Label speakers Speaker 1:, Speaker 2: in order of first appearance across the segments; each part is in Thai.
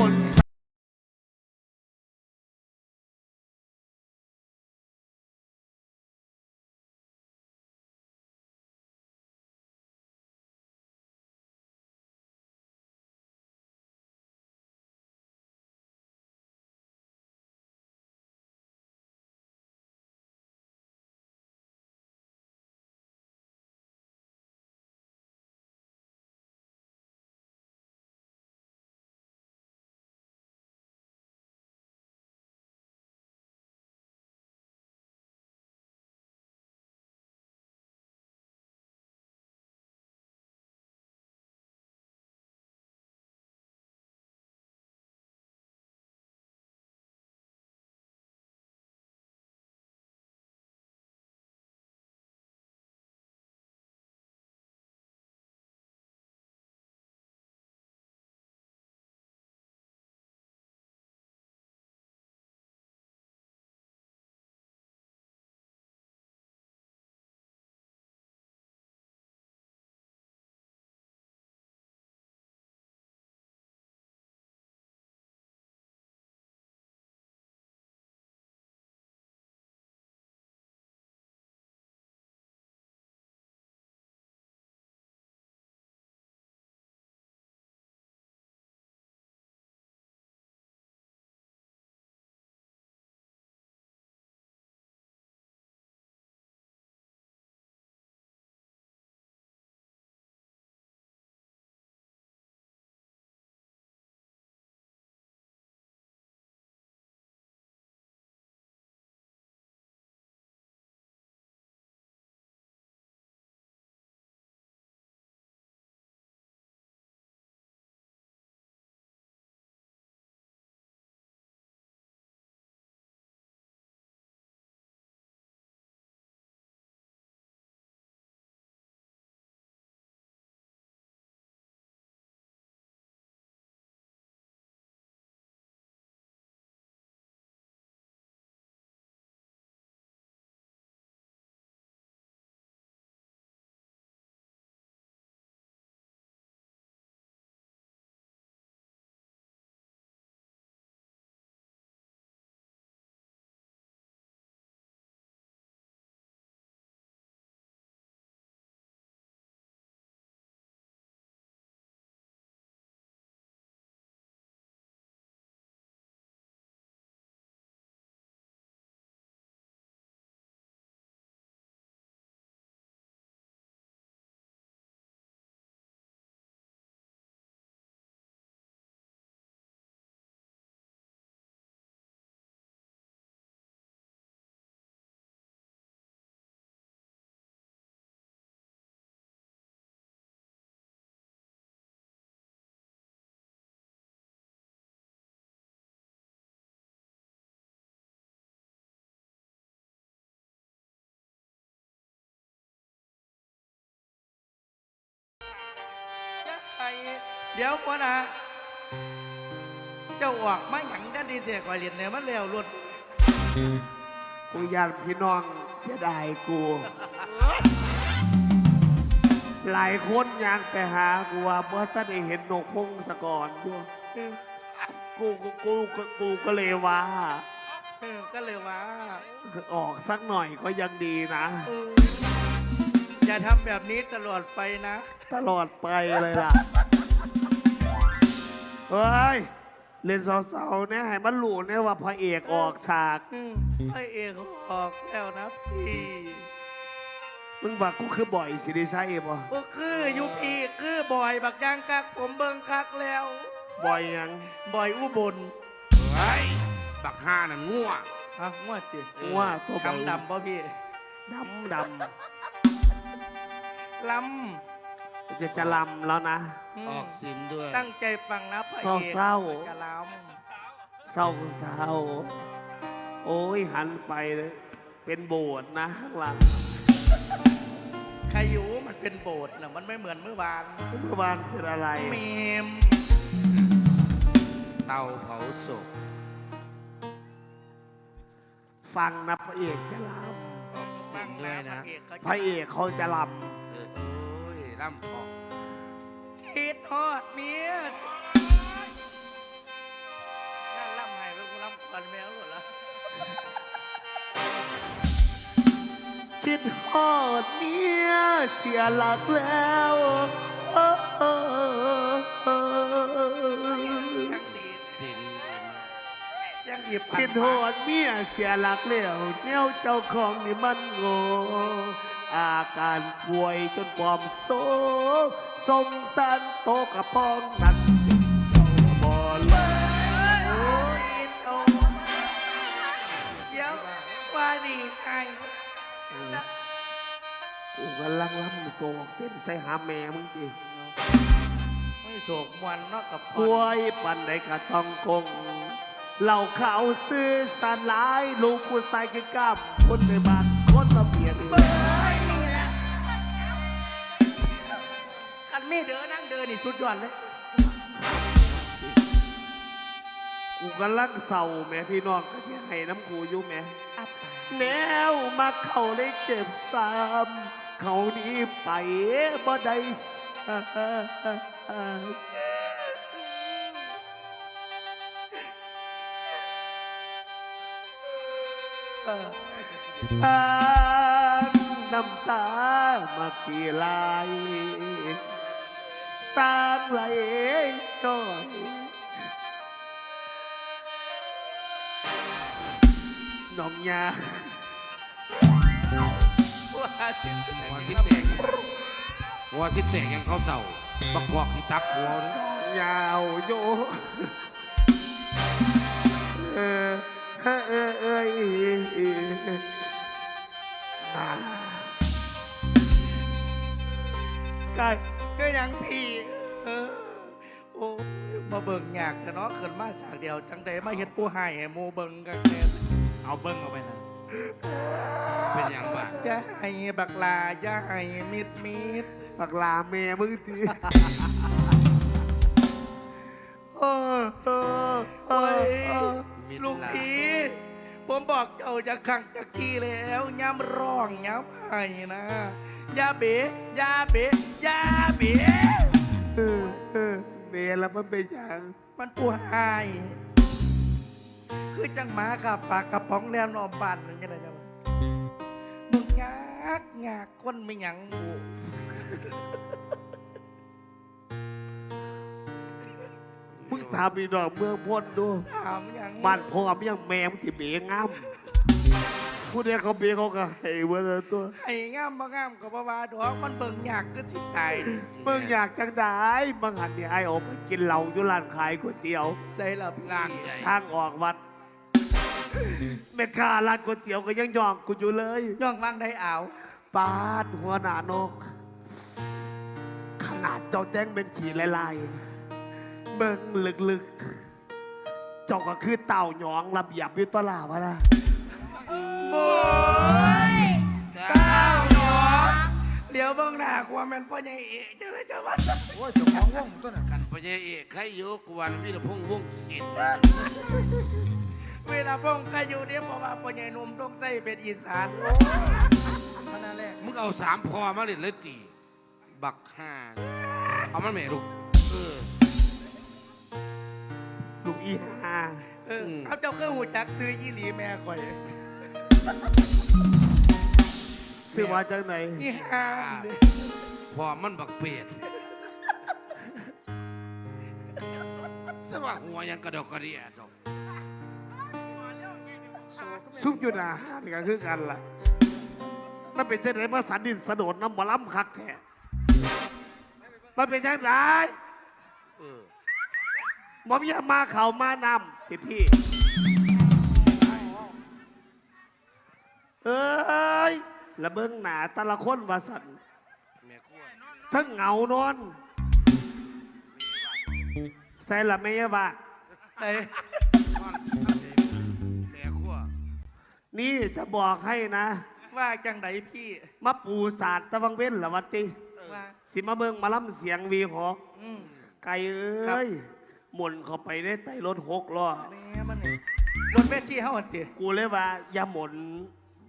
Speaker 1: ค เดี๋ยวพ่อนะเจ้าออกมาหยังด้านดีเสียก่อยเหรียญเนี่ยมันแล้วรถ
Speaker 2: กูยานพี่น้องเสียดายกู หลายคนยังไปหากูว่าเมื่อท่านได้เห็นนกพงศกรด้วยกูกูกูกูกูก็เลยว่า
Speaker 1: เออก็เลยว่า
Speaker 2: ออกสักหน่อยก็ยังดีนะ
Speaker 1: เออ อย่าทำแบบนี้ตลอดไปนะ
Speaker 2: ตลอดไปเลยล่ะเฮ้ย เล่นเสาๆเนี่ยให้มันหลูเนี่ยว่าพระเอกออกฉาก
Speaker 1: อืมไอเอกเขาออกแล้วนะพี่
Speaker 2: มึงบอกกูคือบ่อยสิได้ใช่ป่ะ
Speaker 1: โอ้คืออยู่พี่คือบ่อยบักยางกัก ผมเบิ่งคักแล้ว
Speaker 2: บ่อยยัง
Speaker 1: บ่อยอุบล
Speaker 3: เฮ้ยบักฮานั่นงัว
Speaker 1: ฮะงวดจิ
Speaker 2: ว่าตัวบ่อย
Speaker 1: ดำดำป่ะพี่
Speaker 2: ดำด
Speaker 1: ลำ
Speaker 2: จะจะลำแล้วนะำ
Speaker 1: อืม
Speaker 3: ออกสินด้วย
Speaker 1: ตั้งใจฟังนะพระเอก
Speaker 2: เศร้าๆ
Speaker 1: จะล
Speaker 2: เศร้าเศร้าโอ้ยหันไปเลยเป็นโบสถ์นะข้างหลังำ
Speaker 1: ใครอยู่มันเป็นโบสถ์นะมันไม่เหมือนเมื่อวาน
Speaker 2: เมื่อวานเป็นอะไร
Speaker 1: เมม
Speaker 3: เตาเผาศพ
Speaker 2: ฟังนะพระเอกจะล
Speaker 3: ออกสิ
Speaker 1: ฟั
Speaker 3: น
Speaker 1: ง
Speaker 3: ด้วย
Speaker 1: นะ
Speaker 3: นะ
Speaker 1: พระเอกเขาำ
Speaker 2: พ
Speaker 1: จะ
Speaker 2: ระเอกเขาจะล
Speaker 3: เออ โอ้ยร่ำทอง
Speaker 1: คิดทอดเมียนแมวหมดล้ว
Speaker 2: คิดฮอดเมียเสียหลักแล้วเออเออเออ
Speaker 1: ยังดี
Speaker 3: สิน
Speaker 1: ยังหยิบ
Speaker 2: คิดฮอดเมียเสียหลักแล้วแนวเจ้าของนี่มันโง่ อาการป่วยจนปอมโซสงสารโตกระพองนั้นบอล
Speaker 1: โอ้ยโอ้เดี๋ยวว่าดีไอ้
Speaker 2: กูกำลังล่ำโศกเต้นใส่หาแม่มึงจี
Speaker 1: ไม่โศกมวนเนอกกับ
Speaker 2: ป่วยปันใดก็ต้องคงเหล่าเขาวซื้อสารหลายลูกผู้ชายคือกล้ามคนในบ้าน คัน
Speaker 1: ไม่เดินนั่งเดินนี่สุดยอดเลย
Speaker 2: กูกำลังเศร้าแม่พี่น้องก็จะให้น้ำกูอยู่แม่
Speaker 1: อับ
Speaker 2: แนวมาเขาเลยเก็บซ้ำเขานี้ไปบ่ได้ซ้ำ สร้างน้ำตามาขี่ไหล สร้างไหลน้อยน้องยา
Speaker 1: ว่าชิ้น
Speaker 3: หัวสิแตกหัวสิแตกยังเขาเศร้าบักกอกที่ตักหัวนี่
Speaker 2: ยาวโยเออเออเออเออเอออ่าใกล้
Speaker 1: ก็ยังพี่เออโอ้ยมาเบิ่งยากแต่เนาะขึ้นมาฉากเดียว จังใดมาเฮ็ดผู้ให้ให้หมูเบิ่งกันแน่
Speaker 4: เอาเบิ้งเอาไปนะ
Speaker 3: เป็นอย่างบ้า
Speaker 1: อย่าให้บักลาอย่าให้มิดมิด
Speaker 2: ปักลาแม่มึงสิโอ้โอ้
Speaker 1: โอ้ย
Speaker 3: มิด
Speaker 1: ลูก
Speaker 3: ลา
Speaker 1: พี่ ผมบอกเจ้าจะขังจะกี้แล้วย้ำร้องย้ำให้นะอย่าเบะอย่าเบะอย่าเบะ
Speaker 2: เออเออแม่แล้วมันเป็นอย่าง
Speaker 1: มันผู้ให้คือจังหมาขับปากกระป๋องแลมนอมบันอย่างเงี้ยนะจ๊ะมึงยากยากคนไม่หยัง หมู
Speaker 2: มึงทำอีดอกเมืองพ้นดู
Speaker 1: ถามหยัง
Speaker 2: บ้านพ่อมยังแม่มึงที่เบงงามผู้ใดเขาเบงเขาก็ให้เวลาตัว
Speaker 1: ไอ้งามบ่งามก็บ่ว่าดอกมันเบิ่งยากก็สิตาย
Speaker 2: มึงอยากจังได้บางหันนี่ไอ้ออกไปกินเหล้าอยู่ร้านขายก๋วยเตี๋ยว
Speaker 1: ใส่ละพี่
Speaker 3: ล่างใหญ่
Speaker 2: ทางออกวัดแม่ค้าร้านก๋วยเตี๋ยวก็ยังยองกูอยู่เลย
Speaker 1: ย่องวางได้อ่าว
Speaker 2: ปาดหัวหน้านก ขนาดเจ้าแจ้งเป็นขีลายๆ เบิ่งลึกๆ เจ้าก็คือเต่าหยองระเบียบอยู่ตลาดวะนะ
Speaker 1: โอ้ยเก้าหนอเดี๋ยวเบิ่งหน้ากว่าแม่นพ่อใหญ่เอ๋จะได้จะว่า
Speaker 4: โอ้ยเจ้าของวงตัวนั้น
Speaker 3: กันพญาเอกใครอยู่กวนพี่ละพงษ์วงศิลป์
Speaker 1: เวลาพงก็อยู่เนี่ยเพราะว่าพ่อใหญ่หนุ่มต้องใจเป็นอีสานเท่านั้นแหละ
Speaker 3: มึงเอาสามพอมาเล่นเลยตีบักห้าเอามันแม่ลูก
Speaker 2: ลูกอีหา
Speaker 1: เออเอาเจ้าเครื่องหูจักซื้อยี่หลีแม่ข่อย
Speaker 2: ซื้อมาจากไหน
Speaker 1: นี่ห้ามเด้
Speaker 3: พอมันบักเปียดสว่าหัวยังกระดอกกระเดียดอก
Speaker 2: ซุปอยู่หนาห้านก็คือกันล่ะมันเป็นจังไหนมาสันดินสะโดดน้ำบ่ล้ำคักแท้มันเป็นจังไหน
Speaker 3: เออ
Speaker 2: หมอมยามาเขามานำพี่พี่เอ้ยละเบิงหนาแตะละคนว่าสัน
Speaker 3: แม่ขั้ว
Speaker 2: ทั้งเหงานอนใส่ละไม่ยาบา
Speaker 1: ใส่
Speaker 3: นอนแม่ขั้ว
Speaker 2: นี่จะบอกให้นะ
Speaker 1: ว่าจังไดพี่
Speaker 2: มาปูศาสตร์ตะวังเว้นละวัติ
Speaker 1: ว่า
Speaker 2: สิมาเบิงมาล่ำเสียงวีหอก
Speaker 1: อืม
Speaker 2: ไก่เอ้ย หมุนเข้าไปในไตรถหกล้อ
Speaker 1: แม่มันนี่รถเวทีเฮาอันติ
Speaker 2: กูเลยว่าอย่าหมุน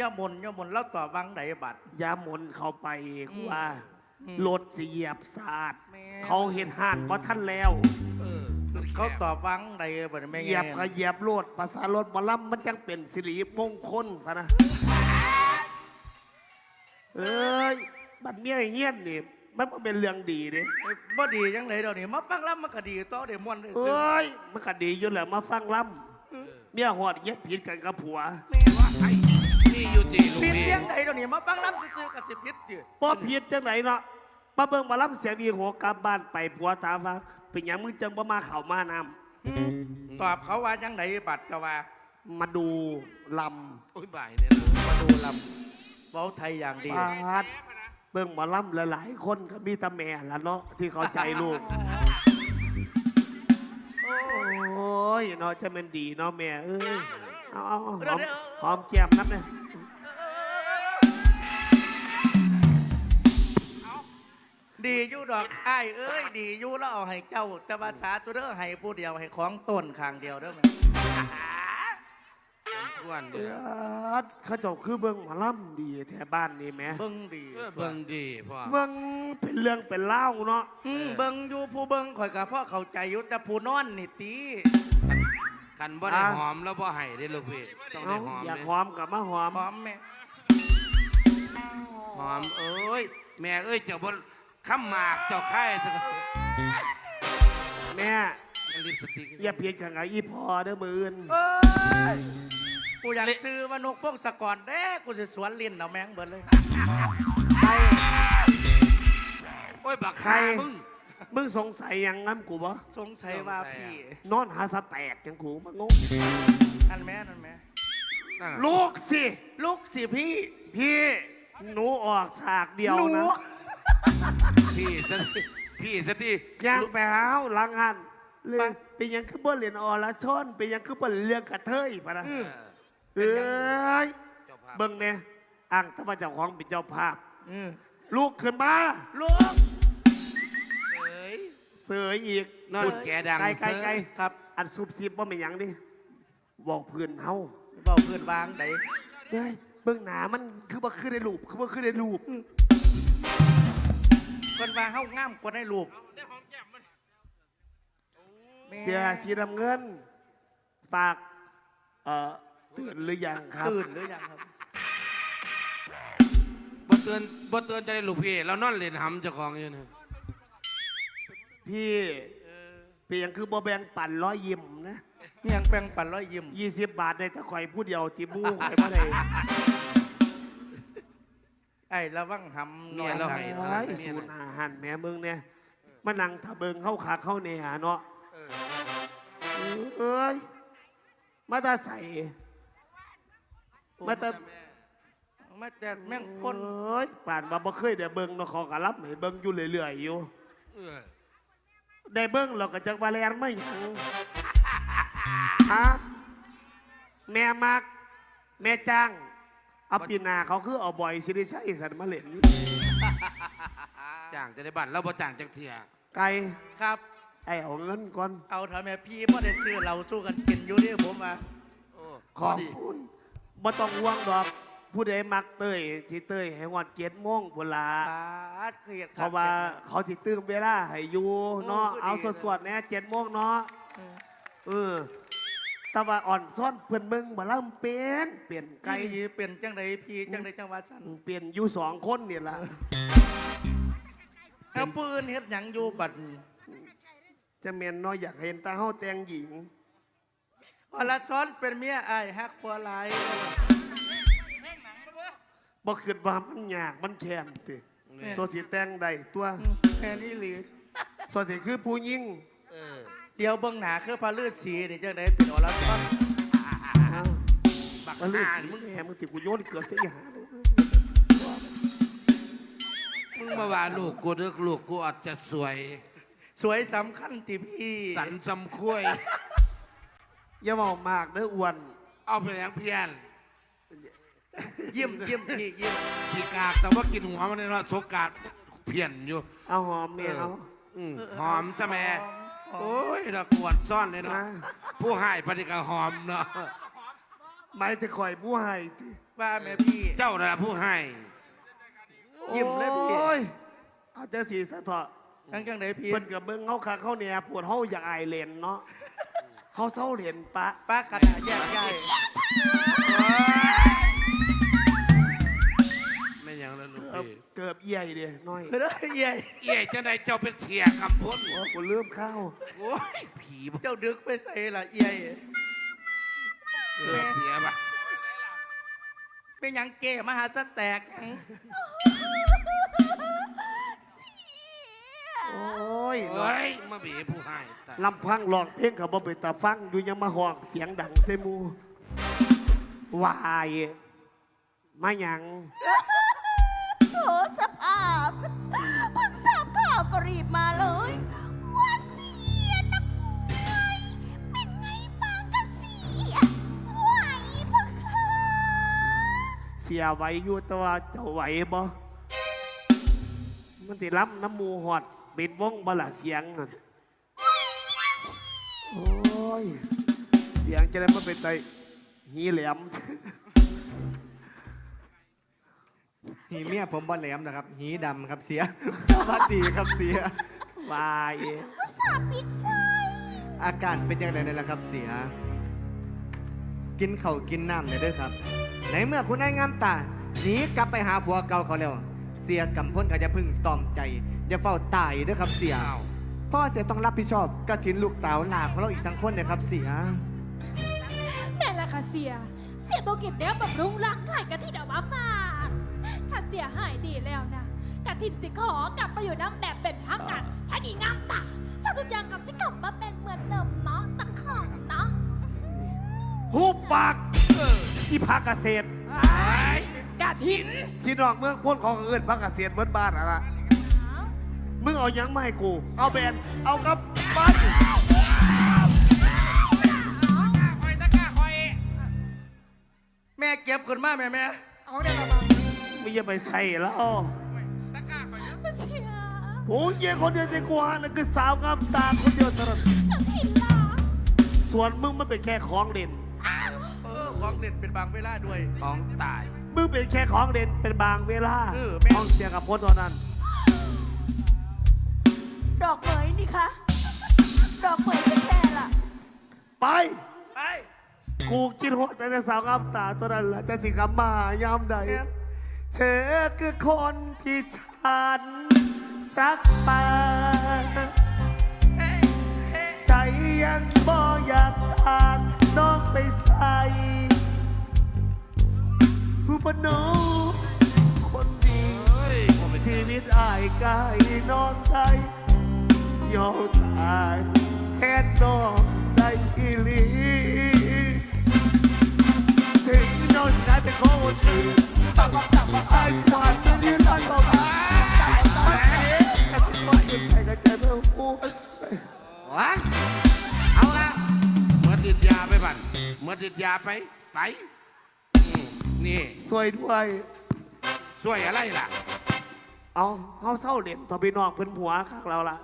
Speaker 1: ย่ามนย่ามนเล่าต่อวังไดบัด
Speaker 2: อย่าหมุนเข้าไปกูว่า
Speaker 1: อืม
Speaker 2: รถสิเหยียบศาสตร์
Speaker 1: แม่
Speaker 2: เขาเห็นห่านเพราะท่านแล้ว
Speaker 3: เออ
Speaker 1: ขเขาตอบวังใดบ่ได้ไม่
Speaker 2: เหยียบ
Speaker 1: ไง
Speaker 2: ก็เหยียบโลดภาษารถหมอลำมันจังเป็นสิริมงคลพะนะเอ้ยบัดเมียเงี้ยนนี่ มันบ่เป็นเรื่องดีเด้
Speaker 1: บ่ดีจังไดเดี๋ยวนี้มาฟังลำมันก็ดีต่อได้ม่วนได้
Speaker 2: เอ
Speaker 1: ซึ้ง้
Speaker 2: ยมันก็ดีอยู่แหละมาฟังลำเมียหอดเย็บผิดกันกับผัว
Speaker 1: แม่ว่า
Speaker 3: ไอ้นี่อยู่ตีลูก
Speaker 1: ผิด
Speaker 3: พี่
Speaker 1: ยังไดเดี๋ยวนี้มาฟังลำซื่อๆก็สิผิดอยู่
Speaker 2: พอผิดจังไหนเนาะมาเบิ่งหมาลำเสียงดีหัวกลับบ้านไปผัวถามว่าเป็นหยังมึงจังบ่มาเข้ามานำ
Speaker 1: ตอบเขาว่าจังไดบัดก็ว่า
Speaker 2: มาดูล
Speaker 3: โอ้ยบ่ายเนี่ยนะ
Speaker 1: มาดูลำเว้าไทยอย่างดีำ
Speaker 2: ปาดเบิ่งหมาลำหลายๆคนก็มีแตาแม่ละเนาะที่เขาใจลูก โอ้ยเนาะจะเป็นดีเนาะแม่เอ้ยเอาเอาเอาหอมหอมแก้มน้ำเนี่ย
Speaker 1: ดีอยู่ดอกอ้ายเอ้ย ดีอยู่แล้วเอาให้เจ้าแต่ว่าสาตัวเด้อให้ผู้เดียวให้ของต้นข้างเดียวเด้อแม่
Speaker 3: สมควร
Speaker 2: เอ
Speaker 3: เด้อ
Speaker 2: อเขาเจ้าคือเบิ่งหมาลำดีแถวบ้านนี่แหม่
Speaker 1: เบิ่งดี
Speaker 3: เออเบิ่งดีพ่อ
Speaker 2: เบิ่งเป็นเรื่องเป็นเล่าวเนาะ
Speaker 1: อืมเบิ่งอยู่ผู้เบิ่งข่อยก็เพราะเข้าใจอยู่แต่ผู้นอนนี่ตี
Speaker 3: กันบ่ได้หอมแล้วบ่ให้ได้ลูกพี่ต้องได้
Speaker 2: เอา
Speaker 3: หอม
Speaker 2: อยาก
Speaker 3: เด้
Speaker 2: หอมกับมาหอม
Speaker 1: พร้อมแม่
Speaker 3: หอมเอ้ยแม่เอ้ยเจ้าบ่คำหมากเจ้าไข่เจ้าก็
Speaker 2: แม่
Speaker 3: ลิปสติก
Speaker 2: อย่าเพียงขังกับอีพอเด้อมืออื่น
Speaker 1: เอ้ยกู อยากซื้อว่านกพวกสะกอนเด้กูสิสวนลิ้นเอาแมงเบิดเลย
Speaker 2: ใคร
Speaker 3: โอ้ยบัก
Speaker 2: ใคร
Speaker 3: คามึง
Speaker 2: มึงสงสัยหยังงั้นกูบ่
Speaker 1: สงสัยว่าพี่
Speaker 2: นอนหาสแตกจังกูมางง
Speaker 1: อันแม่นั่นแม่
Speaker 3: นั่นน่ะ
Speaker 2: ลูกสิ
Speaker 1: ลูกสิพี่
Speaker 2: พี่ หนูออกฉากเดียว
Speaker 1: หนู
Speaker 2: นะ
Speaker 3: พี่สติพี่สติ
Speaker 2: ย่างไปหาหลังหันเลยเป็นหยังคือบ่เรียนอรชอนเป็นหยังคือบ่เรียนกระเทยปะนะ
Speaker 3: เออ
Speaker 2: เอ้ย
Speaker 3: เจ้าภาพ
Speaker 2: เบิ่งเนี่ยอ้างถ้ามาเจ้าของเป็นเจ้าภาพ
Speaker 1: อืม
Speaker 2: ลูกขึ้นมา
Speaker 1: ลูก
Speaker 3: เอ้ย
Speaker 2: เสยอีก
Speaker 3: นอนแกดัง
Speaker 2: ไกลไกล
Speaker 3: เสย
Speaker 2: ไกล
Speaker 1: ครับ
Speaker 2: อันซุบซิบว่าเป็นหยังดิบอกเพื่อนเฮา
Speaker 1: เบาเพื่อนวางได
Speaker 2: เฮ้ยเบิ่งหนามันคือบ่ขึ้นในรูปคือบ่ขึ้นในรูป
Speaker 1: คนวางเฮางามกว่าในรูปแม่
Speaker 2: เสียสีน้ำเงิน ฝากเอ่อ ตื่นหรือยังครับ
Speaker 1: ตื่นหรือยังครับ
Speaker 3: บ่เตือนบ่เตือนจะได้ลูกพี่เรานอนเล่นหำเจ้าของอยู่นี่
Speaker 2: พี่เปียงคือบ่แบ่งปั่นร้อยยิ้มนะ
Speaker 1: นี่ยังแปลงปั่นร้อยยิ้ม
Speaker 2: ยี่สิบบาทได้ถ้าข่อยผู้เดียวจีบูข่อยบ่ได้
Speaker 1: ไอ้ระวังหำหน่อย
Speaker 3: เรา
Speaker 1: สั่
Speaker 3: ให้
Speaker 1: ง
Speaker 3: เท่า
Speaker 2: ไอ้
Speaker 3: นั้นเนี่ย
Speaker 2: สู
Speaker 3: นะ
Speaker 2: นอาหารแม่มึงเนี่ยมานั่งถ้าเบิงเข้าขาเข้าเนหาเนาะเอ้ยมาตาใส่ มาตา
Speaker 1: มาแต่แม่งคน
Speaker 2: เอ้ยป่านมาบ่เคยได้เบิงเนาะเขอกะรับให้เบิงอยู่เรื่อยๆอยู่
Speaker 3: เออ
Speaker 2: ได้เบิงเราก็จักว่าแลนไม่หยังฮะแม่มัก แม่จ้างเอาปีหนาเขาคือเอาบ่อยสิได้ใช้สันมาเล่นอยู่
Speaker 3: จ้างจะได้บ้านเราบ่จ้างจักเที่ย
Speaker 2: ไก่
Speaker 1: ครับ
Speaker 2: ไอ้เอาเงินก่อน
Speaker 1: เอาทำไมพี่พ่อได้ซื้อเราสู้กันกินอยู่นี่ผมอะ
Speaker 3: โอ้
Speaker 2: ขอบคุณ บ่ต้องห่วงดอก ผู้ใดมักเต้ยสิเต้ยให้งอดเจ็ดโมงพุ่นละ
Speaker 1: ปาดเครียดค
Speaker 2: เพ
Speaker 1: รับ
Speaker 2: ราะว่าเขาสิตื่นเวลาให้อยู่เนาะ
Speaker 1: โอ้ก็ดี
Speaker 2: เอาสดๆแหน่เจ็ดโมงเนาะ
Speaker 1: เออ
Speaker 2: เออแต่ว่าอ่อนซ่อนเพื่อนมึงบ่ล่ำเป็นเปลี่ยน
Speaker 1: ไก่
Speaker 2: ไก่
Speaker 1: เป็นจังไดพี่จังไดจังหวัดสัน
Speaker 2: เปลี่ยนอยู่สองคนนี่ล่ะ
Speaker 1: เอาปืนเฮ็ดหยังอยู่บัด
Speaker 2: จะเมนเนาะอยากเห็นตาเฮาแต่งหญิง
Speaker 1: พ อละซ้อนเป็นเมียไอ้ายฮักปัวไหลาย
Speaker 2: บ่คิดว่ามันยากมันแค้นติโซสิแต่งได้ตัว
Speaker 1: อืมแค่นี้หรือ
Speaker 2: โซสิคือผู้หญิง
Speaker 3: เออ
Speaker 1: เดี๋ยวเบิ่งหนาคือพระฤาษีนี่จังไดเป็นอรชร
Speaker 2: อ้าว
Speaker 3: บัก
Speaker 2: มันรู้
Speaker 3: ห่า
Speaker 2: สึ
Speaker 3: น
Speaker 2: ก
Speaker 3: มึง
Speaker 2: แหมมึงติกูโยนเกิดเสียหาเลย
Speaker 3: มึงมาว่าลูกกูเด้อลูกกูอาจจะสวย
Speaker 1: สวยสำคัญที่พี่
Speaker 3: สันสำคุย
Speaker 2: อย่าเมามากเด้ออ้วน
Speaker 3: เอาไปแหลงเพี้ยน
Speaker 1: ยิ้มยิ้มพี่ยิ้ม
Speaker 3: พี่กากแต่ว่ากินหัวมันเนี่ยเนาะสกาดเพี้ยนอยู่
Speaker 2: เอาหอมเมียเอา
Speaker 3: อืมหอมซะแม่
Speaker 1: หอม
Speaker 3: โอ้ยเรากวดซ่อนเลยเนาะ
Speaker 2: มา
Speaker 3: ผู้ให้ปฏิกาหอมเนาะ
Speaker 2: หมายถึงข่อยผู้ให้ติ
Speaker 1: ว่าแม่พี่
Speaker 3: เจ้าน่ะผู้ให้
Speaker 1: ยิ้มเลยพี่
Speaker 2: โอ้ยเอาจะสีสะเถาะ
Speaker 1: ทั้งจังไดพี่
Speaker 2: เพิ่นกับเบิ้งเขาคักเขาเนี่ยปวดเขาอยากอายเลนเนาะ เขาเศร้าเหรียญปะ
Speaker 1: ป้าขนาดแยกย้าย
Speaker 3: ไม่หยังแล้วลูก
Speaker 2: เกือบ
Speaker 3: พี่
Speaker 2: เกือบเอี่ยเดียน้อย
Speaker 1: เด้อเย้ย
Speaker 3: เอ๋จะได้เจ้าเป็นเสียคำพ้น
Speaker 2: โอ้กูเริ่มเข้า
Speaker 3: โอ้ยผีบ่
Speaker 1: เจ้าดึกไปใส่ละเย้ย
Speaker 3: เกิดเสียปะ
Speaker 1: เป็นหยังเก้มหาสแตกหยัง
Speaker 2: อ้ย
Speaker 3: โอ้ยมาเบีผู้ให้ตาย
Speaker 2: ลำพังหลองเพลงเขาบ่ไปตาฟังอยู่ยังมาห้องเสียงดังเซมูวายมาหยัง
Speaker 5: โถสภาพเพิ่งทราบข่าวก็รีบมาเลย ว่าเสียนักมวยเป็นไงบ้างกันเสียไหวปะคะ
Speaker 2: เสียไหวอยู่แตัวาเจ้าไหวบ่ มันติล้ำน้ำหมูหอดปิดวงบ่ละเสียงนั่นโอ้ย เสียงจะได้มาเป็นไตหีแหลม
Speaker 6: หีเมียผมบอลแหลมนะครับ หีดำครับเสีย สวัสดีครับเสีย
Speaker 2: วาย
Speaker 5: อุตส่าห์ปิดไฟ
Speaker 6: อาการเป็นยังไงนี่แหละครับเสีย กินข้าวกินน้ำเนี่ยเด้อครับ ในเมื่อคุณนายงามตาหนีกลับไปหาผัวเก่าเขาแล้วเสียกำพ้นก็จะพึ่งตอมใจ อย่าเฝ้าตายเด้อครับเสีย
Speaker 3: อ้าว
Speaker 6: พ่อเสียต้องรับผิดชอบกระถินลูกสาวหลาของเราอีกทั้งคนเลยครับเสีย
Speaker 7: แม่ละค่ะเสีย เสียบอกเก็บเนี้ยบำรุงร่างกายกะทินเอามาฝากถ้าเสียหายดีแล้วนะกะทินสิขอกลับมาอยู่น้ำแบบเป็นพักกันถ้าดีงามตาถ้าทุกอย่างกับสิกลับมาเป็นเหมือนเดิมเนาะตะของเนาะ
Speaker 2: หูปากอีพักเกษตร
Speaker 1: กา ถิน
Speaker 2: พี่น้องเมืองพ้นของเอิญพักเกษตรเบิดบ้านอะไรมึงเอาหยังมาให้กู เอาแบนเอากับบ้าน
Speaker 1: แม่เก็บขึ้นมาแม่แม่
Speaker 7: เอาเดี๋ยวเรา
Speaker 2: ไม่อย่าไปใส่แล้ว
Speaker 7: เสีย
Speaker 2: โอ้ยเยี่ยคนเดียวในกว่านั่นคือสาวงามตาคนเดียวเท่านั้น
Speaker 7: กะทินล่ะ
Speaker 2: ส่วนมึงมันเป็นแค่ของเล่น
Speaker 1: เออ ของเล่นเป็นบางเวลาด้วย
Speaker 3: ของตาย
Speaker 2: มึงเป็นแค่ของเล่นเป็นบางเวลา
Speaker 1: เออแม่ง
Speaker 2: ห้องเสียกับพ้นเท่านั้น
Speaker 5: ดอกเหมยนี่คะ ดอกเหมยเป็นแค่ล่ะ
Speaker 2: ไป
Speaker 1: ไป
Speaker 2: กูคิดหัวแต่แต่สาวงามตาตัวนั้นละจะสิกลับมายามใด
Speaker 1: แม่น
Speaker 2: เธอคือคนที่ฉันรักมา
Speaker 1: เฮ้เฮ้
Speaker 2: ใจยังบ่อยากทางน้องไปใส่ ผู้ปนโนคนดีชีวิตอายกายน้องได้ยอมตายแทนน้องได้อีหลีถึงน้องจะได้เป็นคนดีไอ้ความจะยืนรันต่อมาไม่เอ๊ะแต่ที่ว่าอยู่ใจกับใจไม่หู
Speaker 3: วะเอาละเมื่อติดยาไปบันเมื่อติดยาไป ไปอืม นี่
Speaker 2: สวยด้วย
Speaker 3: ช่วยอะไรล่ะ
Speaker 2: เอาเขาเศร้าเด่นต่อไปนอกเพิ่นหัวข้างเราละ